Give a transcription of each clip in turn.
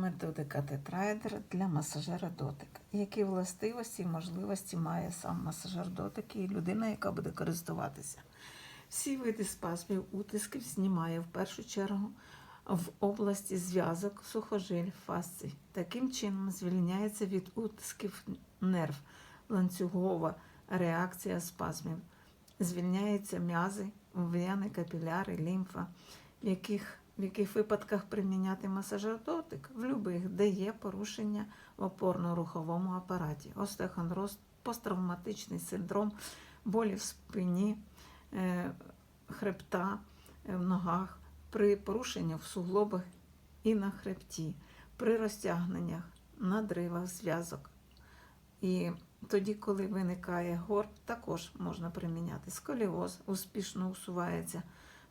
Методика тетрайдер для масажера дотик. Які властивості і можливості має сам масажер дотик і людина, яка буде користуватися? Всі види спазмів утисків знімає в першу чергу в області зв'язок, сухожиль, фасцій. Таким чином звільняється від утисків нерв, ланцюгова реакція спазмів. Звільняються м'язи, вени, капіляри, лімфа, в яких в яких випадках приміняти масажер дотик? В любих, де є порушення в опорно-руховому апараті, остеохондроз, посттравматичний синдром, болі в спині, е, хребта, е, в ногах, при порушенні в суглобах і на хребті, при розтягненнях, надривах, зв'язок. І тоді, коли виникає горб, також можна приміняти. Сколіоз успішно усувається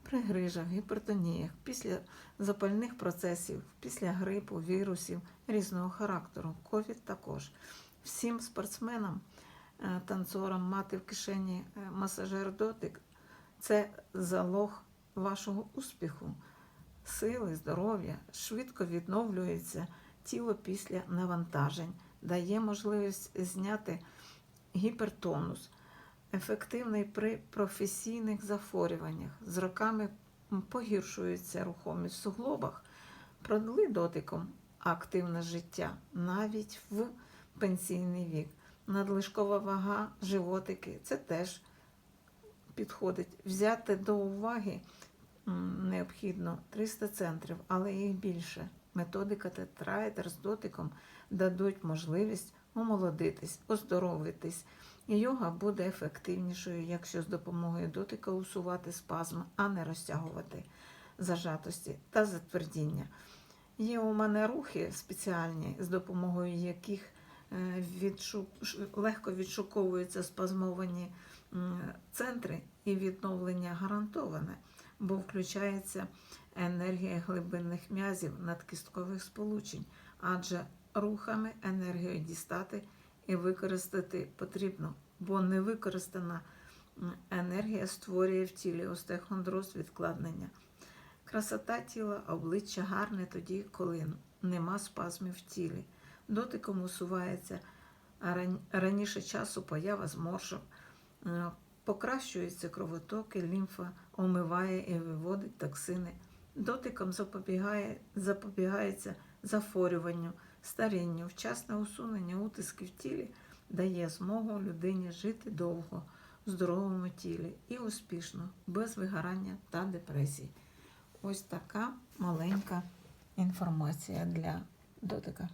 при грижах, гіпертоніях, після запальних процесів, після грипу, вірусів різного характеру. Ковід також. Всім спортсменам, е, танцорам мати в кишені е, масажер дотик це залог вашого успіху, сили, здоров'я, швидко відновлюється тіло після навантажень, дає можливість зняти гіпертонус ефективний при професійних захворюваннях. З роками погіршується рухомість в суглобах, продли дотиком активне життя навіть в пенсійний вік. Надлишкова вага, животики це теж підходить. Взяти до уваги необхідно 300 центрів, але їх більше. Методика тетрайдер з дотиком дадуть можливість омолодитись, оздоровитись. Йога буде ефективнішою, якщо з допомогою дотика усувати спазм, а не розтягувати зажатості та затвердіння. Є у мене рухи спеціальні, з допомогою яких е, відшу... легко відшуковуються спазмовані центри і відновлення гарантоване, бо включається енергія глибинних м'язів надкісткових сполучень, адже рухами енергію дістати і використати потрібно, бо невикористана енергія створює в тілі остеохондроз відкладнення. Красота тіла, обличчя гарне тоді, коли нема спазмів в тілі. Дотиком усувається раніше часу поява зморшок, покращується кровотоки, лімфа омиває і виводить токсини. Дотиком запобігає, запобігається захворюванню, старінню, вчасне усунення утисків тілі дає змогу людині жити довго в здоровому тілі і успішно, без вигорання та депресії. Ось така маленька інформація для дотика.